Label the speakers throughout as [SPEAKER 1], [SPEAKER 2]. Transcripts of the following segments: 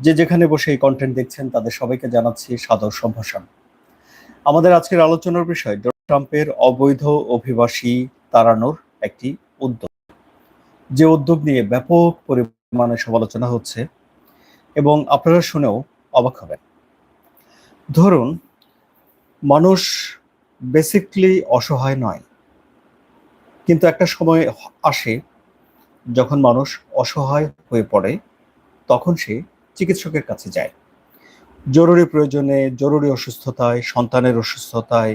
[SPEAKER 1] যে যেখানে বসে এই কন্টেন্ট দেখছেন, তাদের সবাইকে জানাচ্ছি সাদর সম্ভাষণ। আমাদের আজকের আলোচনার বিষয়, ডোনাল্ড ট্রাম্পের অবৈধ অভিবাসী তাড়ানোর একটি উদ্যোগ। যে উদ্যোগ নিয়ে ব্যাপক পরিমাণে সমালোচনা হচ্ছে এবং আপনারা শুনেও অবাক হবেন। ধরুন, মানুষ বেসিকলি অসহায় নয়। কিন্তু একটা সময় আসে যখন মানুষ অসহায় হয়ে পড়ে, তখন সে চিকিৎসকের কাছে যায়। জরুরি প্রয়োজনে জরুরি অসুস্থতায়, সন্তানের অসুস্থতায়,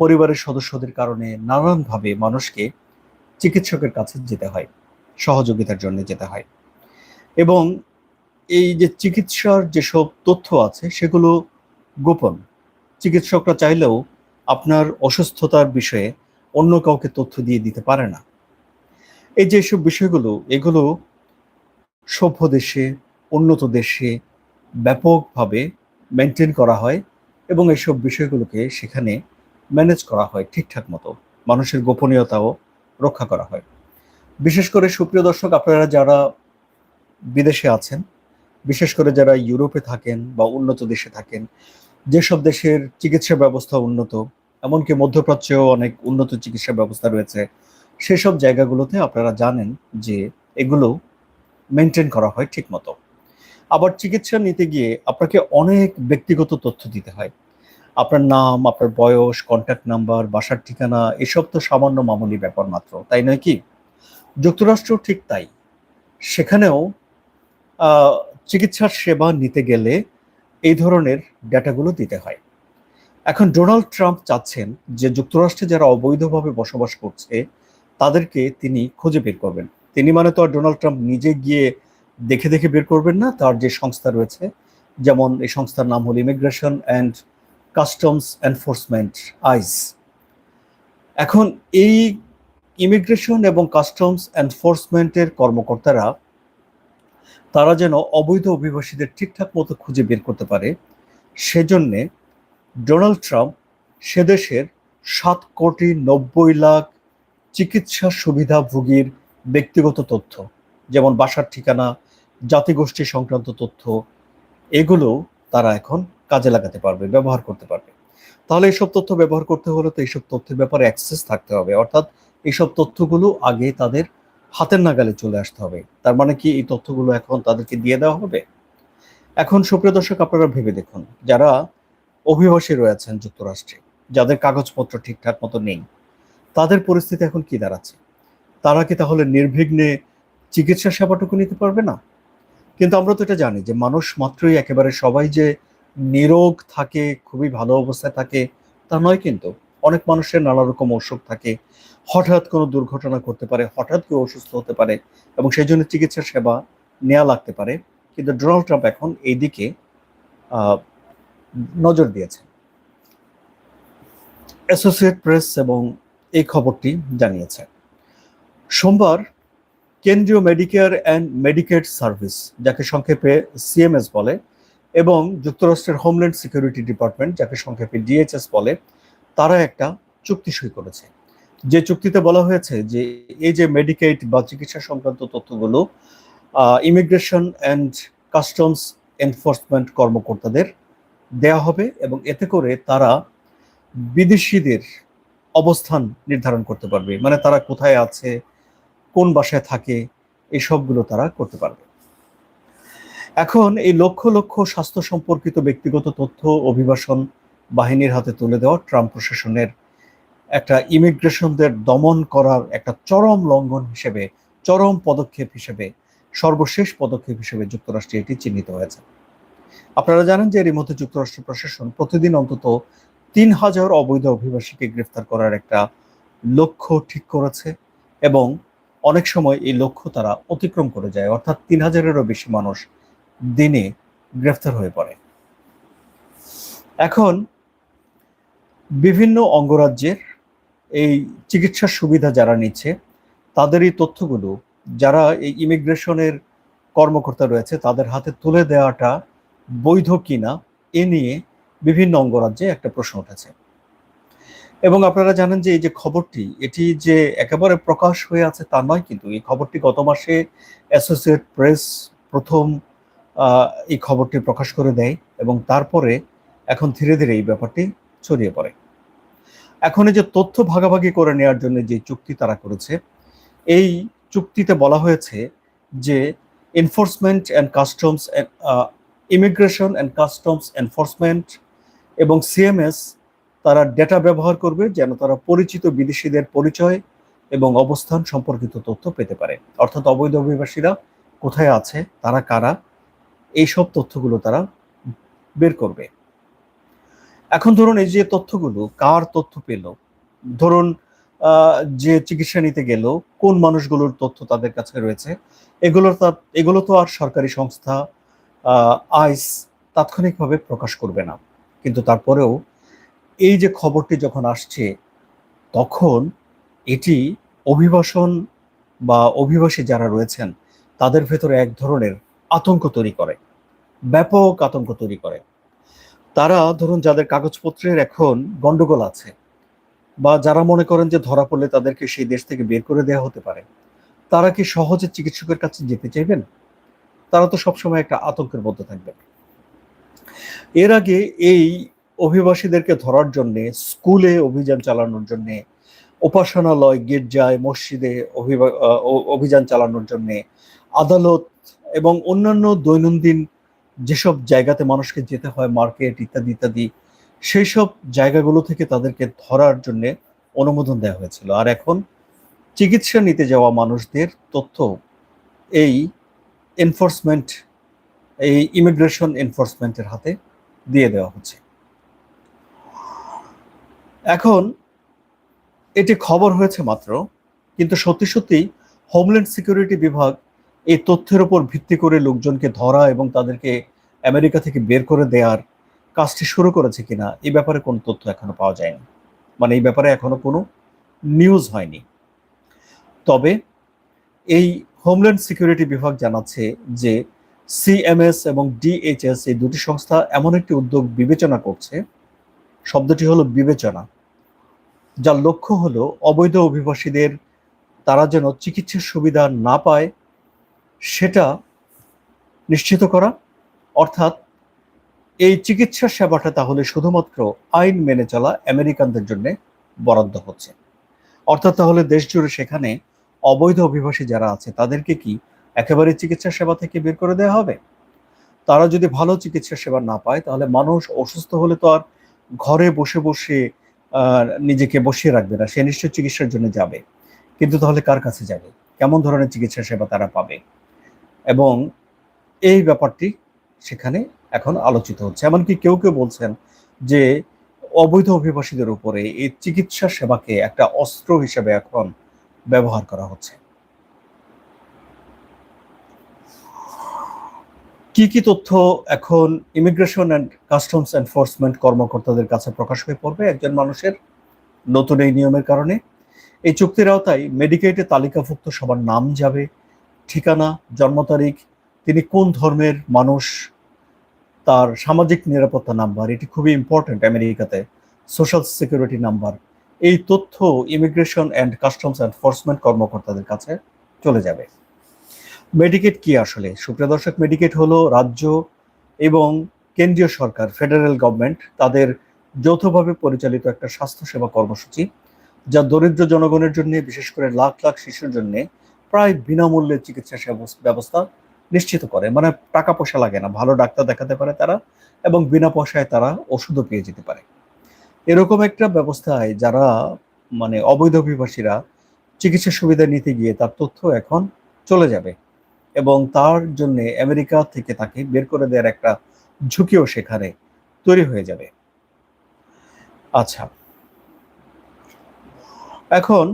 [SPEAKER 1] পরিবারের সদস্যদের কারণে নানানভাবে মানুষকে চিকিৎসকের কাছে যেতে হয়, সহযোগিতার জন্য যেতে হয়। এবং এই যে চিকিৎসার যেসব তথ্য আছে, সেগুলো গোপন। চিকিৎসকরা চাইলেও আপনার অসুস্থতার বিষয়ে অন্য কাউকে তথ্য দিয়ে দিতে পারে না। এই যে সব বিষয়গুলো, এগুলো সভ্য দেশে উন্নত দেশে ব্যাপকভাবে মেনটেন করা হয় এবং এইসব বিষয়গুলোকে সেখানে ম্যানেজ করা হয় ঠিকঠাক মতো। মানুষের গোপনীয়তাও রক্ষা করা হয়। বিশেষ করে সুপ্রিয় দর্শক, আপনারা যারা বিদেশে আছেন, বিশেষ করে যারা ইউরোপে থাকেন বা উন্নত দেশে থাকেন, যেসব দেশের চিকিৎসা ব্যবস্থা উন্নত, এমনকি মধ্যপ্রাচ্যেও অনেক উন্নত চিকিৎসা ব্যবস্থা রয়েছে, সেসব জায়গাগুলোতে আপনারা জানেন যে এগুলো মেনটেন করা হয় ঠিক মতো আবার চিকিৎসা নিতে গিয়ে আপনাকে অনেক ব্যক্তিগত তথ্য দিতে হয়। আপনার নাম, আপনার বয়স কন্ট্যাক্ট নাম্বার বাসার ঠিকানা, এসব তো সামান্য মামুলি ব্যাপার মাত্র, তাই নয় কি? যুক্তরাষ্ট্র ঠিক তাই। সেখানেও চিকিৎসার সেবা নিতে গেলে এই ধরনের ডেটাগুলো দিতে হয়। এখন ডোনাল্ড ট্রাম্প চাচ্ছেন যে যুক্তরাষ্ট্রে যারা অবৈধভাবে বসবাস করছে, তাদেরকে তিনি খুঁজে বের করবেন। তিনি মানে তো আর ডোনাল্ড ট্রাম্প নিজে গিয়ে দেখে দেখে বের করবেন না। তার যে সংস্থা রয়েছে, যেমন এই সংস্থার নাম হল immigration and customs enforcement ICE এখন এই ইমিগ্রেশন এবং কাস্টমস এনফোর্সমেন্টের কর্মকর্তারা, তারা যেন অবৈধ অভিবাসীদের ঠিকঠাক মতো খুঁজে বের করতে পারে, সেজন্যে ডোনাল্ড ট্রাম্প সে দেশের সাত কোটি নব্বই লাখ চিকিৎসা সুবিধাভোগীর ব্যক্তিগত তথ্য, যেমন বাসার ঠিকানা জাতিগোষ্ঠী সংক্রান্ত তথ্য, এগুলো তারা এখন কাজে লাগাতে পারবে, ব্যবহার করতে পারবে। তাহলে এইসব তথ্য ব্যবহার করতে হলে তো এইসব তথ্যের ব্যাপারে অ্যাক্সেস থাকতে হবে। অর্থাৎ এইসব তথ্যগুলো আগে তাদের হাতের নাগালে চলে আসতে হবে। তার মানে কি এই তথ্যগুলো এখন তাদেরকে দিয়ে দেওয়া হবে? এখন সুপ্রিয় দর্শক, আপনারা ভেবে দেখুন, যারা অভিবাসী রয়েছেন যুক্তরাষ্ট্রে, যাদের কাগজপত্র ঠিকঠাক মতো নেই, তাদের পরিস্থিতি এখন কি দাঁড়াচ্ছে? তারা কি তাহলে নির্বিঘ্নে চিকিৎসা সেবাটুকু নিতে পারবে না? কিন্তু আমরা তো এটা জানি যে মানুষ মাত্রই একেবারে সবাই যে নিরোগ থাকে, খুবই ভালো অবস্থায় থাকে, তা নয় কিন্তু। অনেক মানুষের নানা রকম অসুখ থাকে। হঠাৎ কোনো দুর্ঘটনা করতে পারে, হঠাৎ কেউ অসুস্থ হতে পারে এবং সেই জন্য চিকিৎসা সেবা নেওয়া লাগতে পারে। কিন্তু ডোনাল্ড ট্রাম্প এখন এই দিকে নজর দিয়েছে অ্যাসোসিয়েট প্রেস এবং এই খবরটি জানিয়েছে সোমবার কেন্দ্রীয় মেডিকেয়ার অ্যান্ড মেডিকেট সার্ভিস যাকে সংক্ষেপে সিএমএস বলে, এবং যুক্তরাষ্ট্রের হোমল্যান্ড সিকিউরিটি ডিপার্টমেন্ট যাকে সংক্ষেপে ডিএইচএস বলে, তারা একটা চুক্তি সই করেছে। যে চুক্তিতে বলা হয়েছে যে, এই যে মেডিকেট বা চিকিৎসা সংক্রান্ত তথ্যগুলো ইমিগ্রেশন অ্যান্ড কাস্টমস এনফোর্সমেন্ট কর্মকর্তাদের দেয়া হবে এবং এতে করে তারা বিদেশিদের অবস্থান নির্ধারণ করতে পারবে। মানে তারা কোথায় আছে কোন বাসায় থাকে এই সবগুলো তারা করতে পারবে। এখন এই লক্ষ লক্ষ স্বাস্থ্য সম্পর্কিত ব্যক্তিগত তথ্য, অভিবাসন বাহিনীর হাতে তুলে দেওয়া ট্রাম্প প্রশাসনের একটা ইমিগ্রেশনদের দমন করার একটা চরম লঙ্ঘন হিসেবে, চরম পদক্ষেপ হিসেবে, সর্বশেষ পদক্ষেপ হিসেবে যুক্তরাষ্ট্রে এটি চিহ্নিত হয়েছে। আপনারা জানেন যে এর মধ্যে যুক্তরাষ্ট্র প্রশাসন প্রতিদিন অন্তত তিন হাজার অবৈধ অভিবাসীকে গ্রেফতার করার একটা লক্ষ্য ঠিক করেছে এবং অনেক সময় এই লক্ষ্য তারা অতিক্রম করে যায়। অর্থাৎ তিন হাজারেরও বেশি মানুষ দিনে গ্রেফতার হয়ে পড়ে। এখন বিভিন্ন অঙ্গরাজ্যের এই চিকিৎসার সুবিধা যারা নিচ্ছে, তাদের এই তথ্যগুলো, যারা এই ইমিগ্রেশনের কর্মকর্তা রয়েছে, তাদের হাতে তুলে দেওয়াটা বৈধ কিনা, এ নিয়ে বিভিন্ন অঙ্গরাজ্যে একটা প্রশ্ন উঠেছে। এবং আপনারা জানেন যে এই যে খবরটি, এটি যে একেবারে প্রকাশ হয়ে আছে তা নয় কিন্তু এই খবরটি গত মাসে অ্যাসোসিয়েট প্রেস প্রথম এই খবরটি প্রকাশ করে দেয় এবং তারপরে এখন ধীরে ধীরে এই ব্যাপারটি ছড়িয়ে পড়ে। এখন এই যে তথ্য ভাগাভাগি করে নেওয়ার জন্য যে চুক্তি তারা করেছে, এই চুক্তিতে বলা হয়েছে যে enforcement and customs immigration and customs enforcement এবং সিএমএস তারা ডেটা ব্যবহার করবে যেন তারা পরিচিত বিদেশিদের পরিচয় এবং অবস্থান সম্পর্কিত তথ্য পেতে পারে। অর্থাৎ অবৈধ অভিবাসীরা কোথায় আছে, তারা কারা, এইসব তথ্যগুলো তারা বের করবে। এখন ধরুন এই যে তথ্যগুলো, কার তথ্য পেল? ধরুন যে চিকিৎসা নিতে গেল, কোন মানুষগুলোর তথ্য তাদের কাছে রয়েছে? এগুলো এগুলো তো আর সরকারি সংস্থা আইস তাৎক্ষণিকভাবে প্রকাশ করবে না। কিন্তু তারপরেও এই যে খবরটি যখন আসছে, তখন এটি অভিবাসন বা অভিবাসী যারা রয়েছেন, তাদের ভেতরে এক ধরনের আতঙ্ক তৈরি করে, ব্যাপক আতঙ্ক তৈরি করে। তারা ধরুন যাদের কাগজপত্রের এখন গন্ডগোল আছে বা যারা মনে করেন যে ধরা পড়লে তাদেরকে সেই দেশ থেকে বের করে দেওয়া হতে পারে, তারা কি সহজে চিকিৎসকের কাছে যেতে চাইবেন? তারা তো সবসময় একটা আতঙ্কের মধ্যে থাকবে এর আগে এই অভিবাসীদেরকে ধরার জন্য, স্কুলে অভিযান চালানোর জন্য, উপাসনালয়, গির্জায়, মসজিদে অভিযান চালানোর জন্য, আদালত এবং অন্যান্য দৈনন্দিন যেসব জায়গাতে মানুষকে যেতে হয়, মার্কেট ইত্যাদি ইত্যাদি সেই সব জায়গাগুলো থেকে তাদেরকে ধরার জন্য অনুমোদন দেওয়া হয়েছিল। আর এখন চিকিৎসা নিতে যাওয়া মানুষদের তথ্য এই এনফোর্সমেন্ট এই ইমিগ্রেশন এনফোর্সমেন্টের হাতে দিয়ে দেওয়া হচ্ছে। এখন এটি খবর হয়েছে মাত্র, কিন্তু সত্যি সত্যি হোমল্যান্ড সিকিউরিটি বিভাগ এই তথ্যের উপর ভিত্তি করে লোকজনকে ধরা এবং তাদেরকে আমেরিকা থেকে বের করে দেওয়ার কাজটি শুরু করেছে কিনা, এই ব্যাপারে কোনো তথ্য এখনও পাওয়া যায়নি। মানে এই ব্যাপারে এখনও কোনো নিউজ হয়নি। তবে এই হোমল্যান্ড সিকিউরিটি বিভাগ জানাচ্ছে যে সিএমএস এবং ডিএইচএস এই দুটি সংস্থা এমন একটি উদ্যোগ বিবেচনা করছে। শব্দটি হলো বিবেচনা। যার লক্ষ্য হলো অবৈধ অভিবাসীদের তারা যেন চিকিৎসার সুবিধা না পায়, সেটা নিশ্চিত করা। অর্থাৎ এই চিকিৎসা সেবাটা তাহলে শুধুমাত্র আইন মেনে চলা আমেরিকানদের জন্য বরাদ্দ হচ্ছে। অর্থাৎ তাহলে দেশ জুড়ে সেখানে অবৈধ অভিবাসী যারা আছে, তাদেরকে কি একেবারে চিকিৎসা সেবা থেকে বের করে দেওয়া হবে? তারা যদি ভালো চিকিৎসা সেবা না পায়, তাহলে মানুষ অসুস্থ হলে তো আর ঘরে বসে বসে নিজেকে বসিয়ে রাখবে না, সে নিশ্চয় চিকিৎসার জন্য যাবে। কিন্তু তাহলে কার কাছে যাবে? কেমন ধরনের চিকিৎসা সেবা তারা পাবে? এবং এই ব্যাপারটি সেখানে এখন আলোচিত হচ্ছে। এমনকি কেউ কেউ বলছেন যে অবৈধ অভিবাসীদের উপরে এই চিকিৎসা সেবাকে একটা অস্ত্র হিসেবে এখন ব্যবহার করা হচ্ছে। কি কি তথ্য এখন ইমিগ্রেশন অ্যান্ড কাস্টমস এনফোর্সমেন্ট কর্মকর্তাদের কাছে প্রকাশ হয়ে পড়বে একজন মানুষের নতুন এই নিয়মের কারণে? এই চুক্তির আওতায় মেডিকেটে তালিকাভুক্ত সবার নাম যাবে, ঠিকানা, জন্ম তারিখ, তিনি কোন ধর্মের মানুষ, তার সামাজিক নিরাপত্তা নাম্বার, এটি খুবই ইম্পর্টেন্ট আমেরিকাতে সোশ্যাল সিকিউরিটি নাম্বার। এই তথ্য ইমিগ্রেশন অ্যান্ড কাস্টমস এনফোর্সমেন্ট কর্মকর্তাদের কাছে চলে যাবে। মেডিকেট কি আসলে? সুপ্রিয় দর্শক মেডিকেট হলো রাজ্য এবং কেন্দ্রীয় সরকার ফেডারেল গভর্নমেন্ট তাদের যৌথভাবে পরিচালিত একটা স্বাস্থ্যসেবা কর্মসূচি, যা দরিদ্র জনগণের জন্য, বিশেষ করে লাখ লাখ শিশুর জন্য, প্রায় বিনামূল্যে চিকিৎসা ব্যবস্থা নিশ্চিত করে। মানে টাকা পয়সা লাগে না, ভালো ডাক্তার দেখাতে পারে তারা এবং বিনা পয়সায় তারা ওষুধও পেয়ে যেতে পারে। এরকম একটা ব্যবস্থায় যারা মানে অবৈধ অভিবাসীরা চিকিৎসা সুবিধা নিতে গিয়ে তার তথ্য এখন চলে যাবে। এবং তার জন্য আমেরিকা থেকে তাকে বের করে দেওয়ার একটা ঝুঁকিও সেখানে তৈরি হয়ে যাবে। আচ্ছা। এখন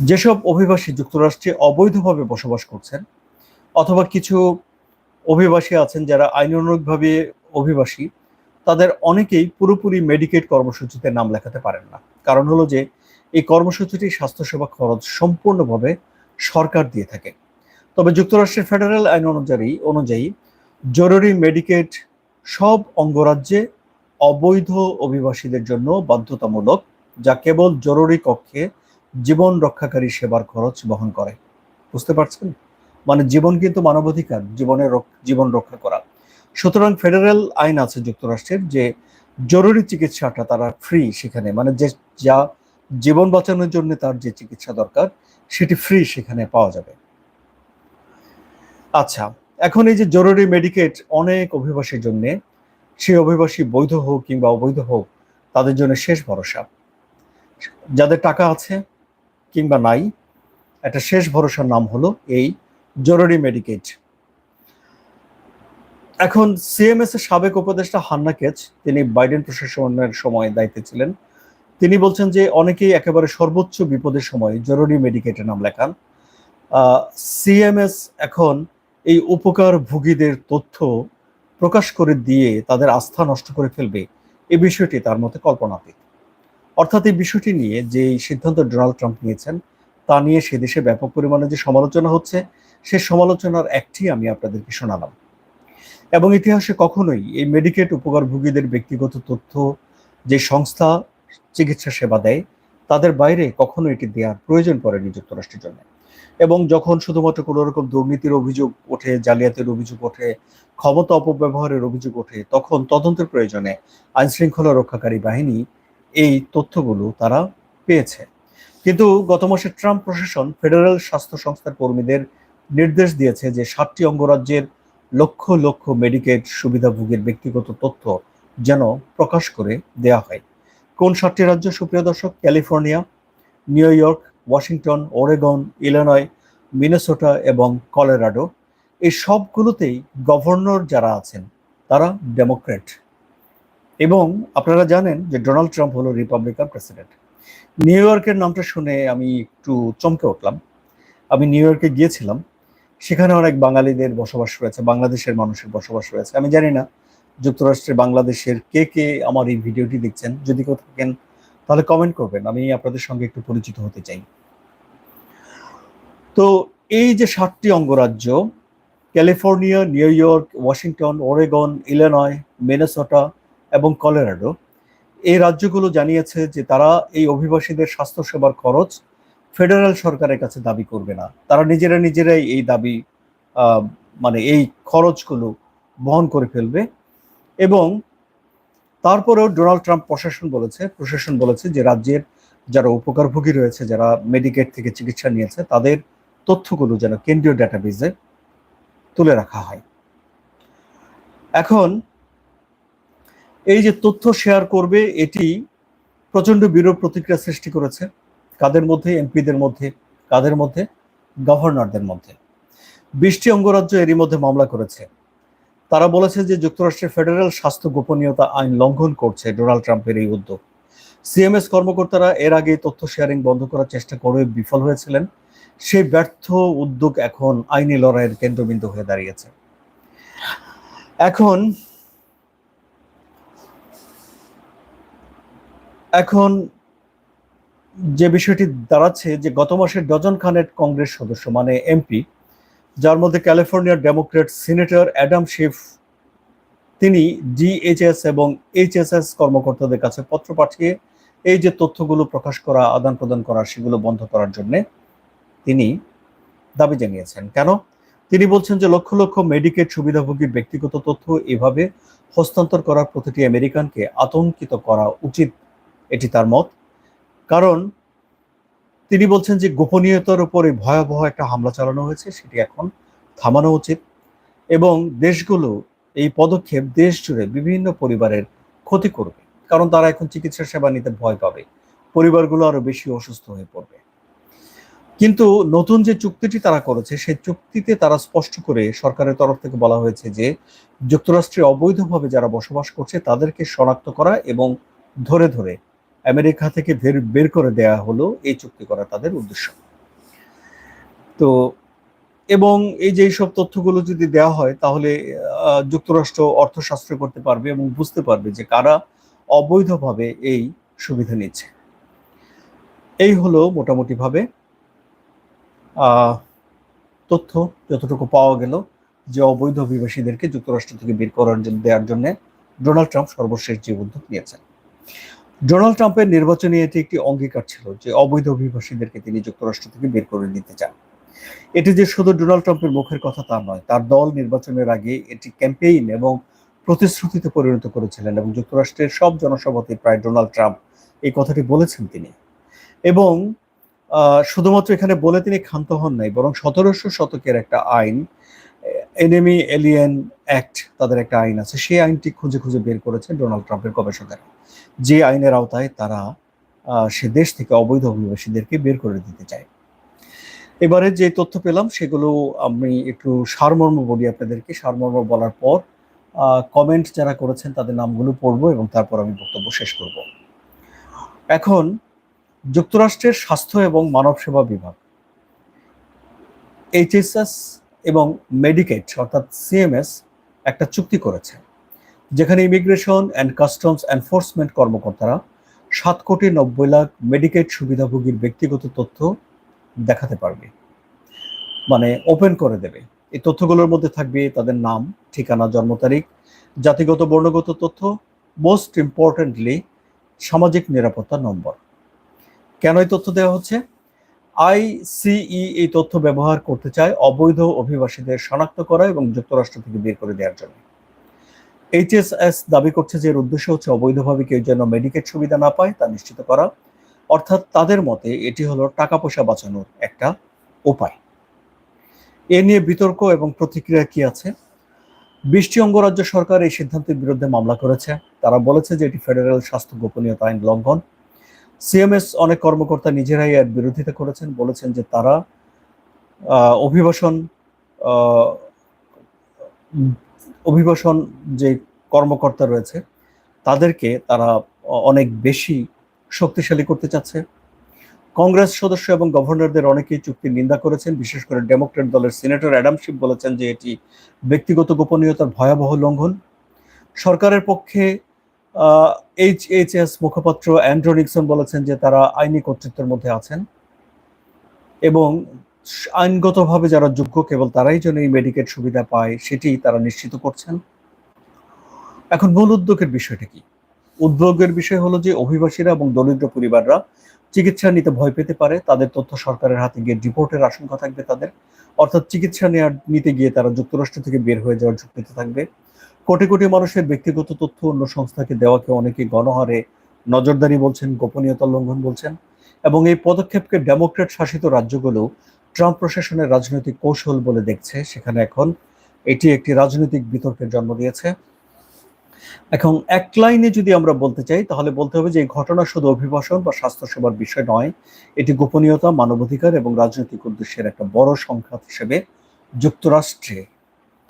[SPEAKER 1] যেসব অভিবাসী যুক্তরাষ্ট্রে অবৈধভাবে বসবাস করছেন অথবা কিছু অভিবাসী আছেন যারা আইনানুগভাবে অভিবাসী, তাদের অনেকেই পুরোপুরি মেডিকেট কর্মসূচিতে নাম লেখাতে পারেন না। কারণ হলো যে এই কর্মসূচিটি স্বাস্থ্যসেবা খরচ সম্পূর্ণভাবে সরকার দিয়ে থাকে। তবে যুক্তরাষ্ট্রের ফেডারেল আইন অনুযায়ী অনুযায়ী জরুরি মেডিকেট সব অঙ্গরাজ্যে অবৈধ অভিবাসীদের জন্য বাধ্যতামূলক, যা কেবল জরুরি কক্ষে জীবন রক্ষাকারী সেবার খরচ বহন করে। বুঝতে পারছেন? মানে জীবন কিন্তু মানবাধিকার, জীবনের জীবন রক্ষা করা। সুতরাং ফেডারেল আইন আছে যুক্তরাষ্ট্রের যে জরুরি চিকিৎসাটা তারা ফ্রি সেখানে মানে যে, যা জীবন বাঁচানোর জন্য তার যে চিকিৎসা দরকার, সেটি ফ্রি সেখানে পাওয়া যাবে। আচ্ছা এখন এই যে জরুরি মেডিকেট অনেক অভিবাসীর জন্য, সেই অভিবাসী বৈধ হোক কিংবা অবৈধ হোক, তাদের জন্য শেষ ভরসা। যাদের টাকা আছে কিংবা নাই, একটা শেষ ভরসার নাম হলো এই জরুরি মেডিকেট এখন সিএমএস এর সাবেক উপদেষ্টা হান্না কেচ তিনি বাইডেন প্রশাসনের সময় দায়িত্বে ছিলেন তিনি বলছেন যে অনেকেই একেবারে সর্বোচ্চ বিপদের সময় জরুরি মেডিকেটের নাম লেখান। সিএমএস এখন এই উপকার ভোগীদের তথ্য প্রকাশ করে দিয়ে তাদের আস্থা নষ্ট করে ফেলবে এই বিষয়টি তার মতে কল্পনাতীত। অর্থাৎ এই বিষয়টি নিয়ে যে সিদ্ধান্ত ডোনাল্ড ট্রাম্প নিয়েছেন, তা নিয়ে সে দেশে ব্যাপক পরিমাণে যে সমালোচনা হচ্ছে, সে সমালোচনার একটি আমি আপনাদেরকে শোনালাম। এবং ইতিহাসে কখনোই এই মেডিকেট উপকারভোগীদের ব্যক্তিগত তথ্য, যে সংস্থা চিকিৎসা সেবা দেয়, তাদের বাইরে কখনো এটি দেওয়ার প্রয়োজন পড়েনি যুক্তরাষ্ট্রের জন্য। এবং যখন শুধুমাত্র কোনো রকম দুর্নীতির অভিযোগ ওঠে, জালিয়াতির অভিযোগ ওঠে, ক্ষমতা অপব্যবহারের অভিযোগ ওঠে, তখন তদন্তের প্রয়োজনে আইন শৃঙ্খলা রক্ষাকারী বাহিনী এই তথ্যগুলো তারা পেয়েছে। কিন্তু গত মাসে ট্রাম্প প্রশাসন ফেডারেল স্বাস্থ্য সংস্থার কর্মীদের নির্দেশ দিয়েছে যে সাতটি অঙ্গরাজ্যের লক্ষ লক্ষ মেডিকেট সুবিধাভোগীর ব্যক্তিগত তথ্য যেন প্রকাশ করে দেয়া হয়। কোন সাতটি রাজ্য, সুপ্রিয় দর্শক, California, New York, Washington, Oregon Illinois Minnesota এবং কলোরাডো, এই সবগুলোতেই গভর্নর যারা আছেন, তারা ডেমোক্রেট এবং আপনারা জানেন যে ডোনাল্ড ট্রাম্প হলো রিপাবলিকান প্রেসিডেন্ট। নিউ ইয়র্কের নামটা শুনে আমি একটু চমকে উঠলাম। আমি নিউ ইয়র্কে গিয়েছিলাম। সেখানে অনেক বাঙালিদের বসবাস রয়েছে, বাংলাদেশের মানুষের বসবাস রয়েছে। আমি জানি না যুক্তরাষ্ট্রের বাংলাদেশের কে কে আমার এই ভিডিওটি দেখছেন, যদি কেউ থাকেন, তাহলে কমেন্ট করবেন। আমি আপনাদের সঙ্গে একটু পরিচিত হতে চাই। তো এই যে সাতটি অঙ্গরাজ্য, California, New York, Washington, Oregon, Illinois, Minnesota এবং কলোরাডো, এই রাজ্যগুলো জানিয়েছে যে তারা এই অভিবাসীদের স্বাস্থ্যসেবার খরচ ফেডারেল সরকারের কাছে দাবি করবে না। তারা নিজেরা নিজেরাই এই দাবি মানে এই খরচগুলো বহন করে ফেলবে। এবং তারপরেও ডোনাল্ড ট্রাম্প প্রশাসন বলেছে প্রশাসন বলেছে যে রাজ্যের যারা উপকারভোগী রয়েছে, যারা মেডিকেট থেকে চিকিৎসা নিয়েছে, তাদের তথ্যগুলো যেন কেন্দ্রীয় ডেটাবেজে তুলে রাখা হয়। এখন এই যে তথ্য শেয়ার করবে, এটি প্রচণ্ড বিরূপ প্রতিক্রিয়া সৃষ্টি করেছে। কাদের মধ্যে? এমপিদের মধ্যে, কাদের মধ্যে? গভর্নরদের মধ্যে। বিশটি অঙ্গরাজ্য এরই মধ্যে মামলা করেছে। তারা বলেছে যে যুক্তরাষ্ট্রের ফেডারেল স্বাস্থ্য গোপনীয়তা আইন লঙ্ঘন করছে ডোনাল্ড ট্রাম্পের এই উদ্যোগ। সিএমএস কর্মকর্তারা এর আগে তথ্য শেয়ারিং বন্ধ করার চেষ্টা করে বিফল হয়েছিলেন। সেই ব্যর্থ উদ্যোগ এখন আইনি লড়াইয়ের কেন্দ্রবিন্দু হয়ে দাঁড়িয়েছে। এখন এখন যে বিষয়টি দাঁড়াচ্ছে যে গত মাসে ডজন খানের কংগ্রেস সদস্য মানে এমপি যার মধ্যে ক্যালিফোর্নিয়ার ডেমোক্রেট সিনেটর অ্যাডাম শিফ, তিনি ডিএইচএস এবং এইচএসএস কর্মকর্তাদের কাছে পত্র পাঠিয়ে এই যে তথ্যগুলো প্রকাশ করা, আদান প্রদান করা, সেগুলো বন্ধ করার জন্য তিনি দাবি জানিয়েছেন। কেন? তিনি বলছেন যে লক্ষ লক্ষ মেডিকেট সুবিধাভোগীর ব্যক্তিগত তথ্য এভাবে হস্তান্তর করার প্রতিটি আমেরিকানকে আতঙ্কিত করা উচিত। এটি তার মত। কারণ তিনি বলছেন যে গোপনীয়তার উপরে ভয়াবহ একটা হামলা চালানো হয়েছে, সেটি এখন থামানো উচিত। এবং দেশগুলো এই পদক্ষেপ দেশ জুড়ে বিভিন্ন পরিবারের ক্ষতি করবে, কারণ তারা এখন চিকিৎসা সেবা নিতে ভয় পাবে। পরিবারগুলো আরও বেশি অসুস্থ হয়ে পড়বে। কিন্তু নতুন যে চুক্তিটি তারা করেছে, সেই চুক্তিতে তারা স্পষ্ট করে সরকারের তরফ থেকে বলা হয়েছে যে, যুক্তরাষ্ট্রে অবৈধভাবে যারা বসবাস করছে, তাদেরকে শনাক্ত করা এবং ধরে ধরে আমেরিকা থেকে বের করে দেয়া হলো এই চুক্তি করা তাদের উদ্দেশ্য। তো এবং এই যে সব তথ্যগুলো যদি দেওয়া হয় তাহলে যুক্তরাষ্ট্র অর্থশাস্ত্র করতে পারবে এবং বুঝতে পারবে যে কারা অবৈধভাবে এই সুবিধা নিচ্ছে। এই হলো মোটামুটি ভাবে আহ, তথ্য যতটুকু পাওয়া গেল যে অবৈধ অভিবাসীদেরকে যুক্তরাষ্ট্র থেকে বের করার জন্য দেওয়ার জন্য ডোনাল্ড ট্রাম্প সর্বশেষ যে উদ্যোগ নিয়েছেন। ডোনাল্ড ট্রাম্পের নির্বাচনী এটি একটি অঙ্গীকার ছিল যে অবৈধ অভিবাসীদেরকে তিনি যুক্তরাষ্ট্র থেকে বের করে নিতে চান। এটি যে শুধু ডোনাল্ড ট্রাম্পের মুখের কথা তা নয়, তার দল নির্বাচনের আগে এটি ক্যাম্পেইন এবং প্রতিশ্রুতিতে পরিণত করেছিলেন এবং যুক্তরাষ্ট্রের সব জনসভাতে প্রায় ডোনাল্ড ট্রাম্প এই কথাটি বলেছেন তিনি। এবং শুধুমাত্র এখানে বলে তিনি ক্ষান্ত হন নাই, বরং সতেরোশো শতকের একটা আইন এনিমি এলিয়েন অ্যাক্ট তাদের একটা আইন আছে। সেই আইনটি খুঁজে খুঁজে বের করেছেন ডোনাল্ড ট্রাম্পের গবেষকেরা। যে আইনের আওতায় তারা সে দেশ থেকে অবৈধ অভিবাসীদেরকে বের করে দিতে চায়। এবারে যে তথ্য পেলাম সেগুলো আমি একটু সারমর্ম বলি আপনাদেরকে। সারমর্ম বলার পর কমেন্ট যারা করেছেন তাদের নামগুলো পড়ব এবং তারপর আমি বক্তব্য শেষ করব। এখন, যুক্তরাষ্ট্রের স্বাস্থ্য এবং মানব সেবা বিভাগ এইচএসএস এবং মেডিকেট অর্থাৎ সিএমএস একটা চুক্তি করেছে, যেখানে ইমিগ্রেশন অ্যান্ড কাস্টমস এনফোর্সমেন্ট কর্মকর্তারা সাত কোটি নব্বই লাখ মেডিকেট সুবিধাভোগীর ব্যক্তিগত তথ্য দেখাতে পারবে মানে ওপেন করে দেবে। এই তথ্যগুলোর মধ্যে থাকবে তাদের নাম, ঠিকানা, জন্ম তারিখ, জাতিগত, বর্ণগত তথ্য মোস্ট ইম্পর্টেন্টলি সামাজিক নিরাপত্তা নম্বর। কেন এই তথ্য দেওয়া হচ্ছে? আইসিই এই তথ্য ব্যবহার করতে চায় অবৈধ অভিবাসীদের শনাক্ত করা এবং যুক্তরাষ্ট্র থেকে বের করে দেওয়ার জন্য। এইচএসএস দাবি করছে যে এর উদ্দেশ্য হচ্ছে অবৈধভাবে কেউ যেন মেডিকেট সুবিধা না পায় তা নিশ্চিত করা। অর্থাৎ তাদের মতে এটি হলো টাকা পয়সা বাঁচানোর একটা উপায়। এ নিয়ে বিতর্ক এবং প্রতিক্রিয়া কি আছে? বিশটি অঙ্গরাজ্য সরকার এই সিদ্ধান্তের বিরুদ্ধে মামলা করেছে। তারা বলেছে যে এটি ফেডারেল স্বাস্থ্য গোপনীয়তা আইন লঙ্ঘন। সিএমএস অনেক কর্মকর্তা নিজেরাই এর বিরোধিতা করেছেন, বলেছেন যে তারা অভিবাসন অভিবাসন যে কর্মকর্তা রয়েছে, তাদেরকে তারা অনেক বেশি শক্তিশালী করতে চাচ্ছে। কংগ্রেস সদস্য এবং গভর্নরদের অনেকেই চুক্তির নিন্দা করেছেন, বিশেষ করে ডেমোক্রেট দলের সিনেটর অ্যাডাম শিপ বলেছেন যে এটি ব্যক্তিগত গোপনীয়তার ভয়াবহ লঙ্ঘন। সরকারের পক্ষে এইচ এইচ এস মুখপাত্র অ্যান্ড্রো নিক্সন বলেছেন যে তারা আইনি কর্তৃত্বের মধ্যে আছেন এবং আইনগতভাবে যারা যোগ্য, কেবল তারাই যেন এই মেডিকেট সুবিধা পায় সেটি তারা নিশ্চিত করছেন। এখন মূল উদ্যোগের বিষয়টা কি? উদ্যোগের বিষয় হলো যে অভিবাসীরা এবং দরিদ্র পরিবাররা চিকিৎসা নিতে ভয় পেতে পারে, তাদের তথ্য সরকারের হাতে গিয়ে ডিপোর্টের আশঙ্কা থাকবে তাদের। অর্থাৎ চিকিৎসা নেওয়ার নিতে গিয়ে তারা যুক্তরাষ্ট্র থেকে বের হয়ে যাওয়ার ঝুঁকিতে থাকবে। কোটি কোটি মানুষের ব্যক্তিগত তথ্য অন্য সংস্থাকে দেওয়াকে অনেকে গণহারে নজরদারি বলছেন, গোপনীয়তা লঙ্ঘন বলছেন এবং এই পদক্ষেপকে ডেমোক্রেট শাসিত রাজ্যগুলো ট্রাম্প প্রশাসনের রাজনৈতিক কৌশল বলে দেখছে। সেখানে এখন এটি একটি রাজনৈতিক বিতর্কের জন্ম দিয়েছে। এখন এক লাইনে যদি আমরা বলতে চাই, তাহলে বলতে হবে যে এই ঘটনা শুধু অভিবাসন বা স্বাস্থ্যসেবার বিষয় নয়, এটি গোপনীয়তা, মানবাধিকার এবং রাজনৈতিক উদ্দেশ্যের একটা বড় সংখ্যা হিসেবে যুক্তরাষ্ট্রে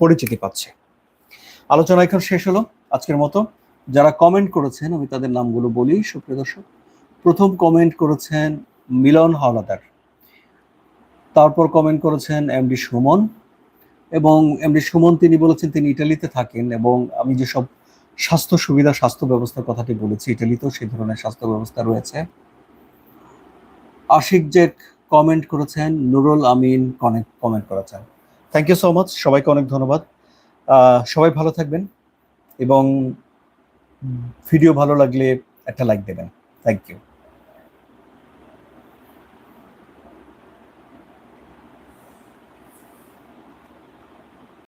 [SPEAKER 1] পরিচিতি পাচ্ছে। আলোচনা এখন শেষ হলো। আজকের মতো। যারা কমেন্ট করেছেন, আমি তাদের নামগুলো বলি, সুপ্রিয় দর্শক। প্রথম কমেন্ট করেছেন মিলন হাওলাদার। তারপর কমেন্ট করেছেন এমডি সুমন। এবং এমডি সুমন তিনি বলেছেন, তিনি ইটালিতে থাকেন এবং আমি যেসব স্বাস্থ্য সুবিধা, স্বাস্থ্য ব্যবস্থার কথাটি বলেছি, ইটালিতেও সেই ধরনের স্বাস্থ্য ব্যবস্থা রয়েছে। আশিক জেক কমেন্ট করেছেন, নুরুল আমিন কনেক্ট কমেন্ট করেছেন। থ্যাংক ইউ সো মাচ সবাইকে অনেক ধন্যবাদ। সবাই ভালো থাকবেন এবং ভিডিও ভালো লাগলে একটা লাইক দেবেন। Thank you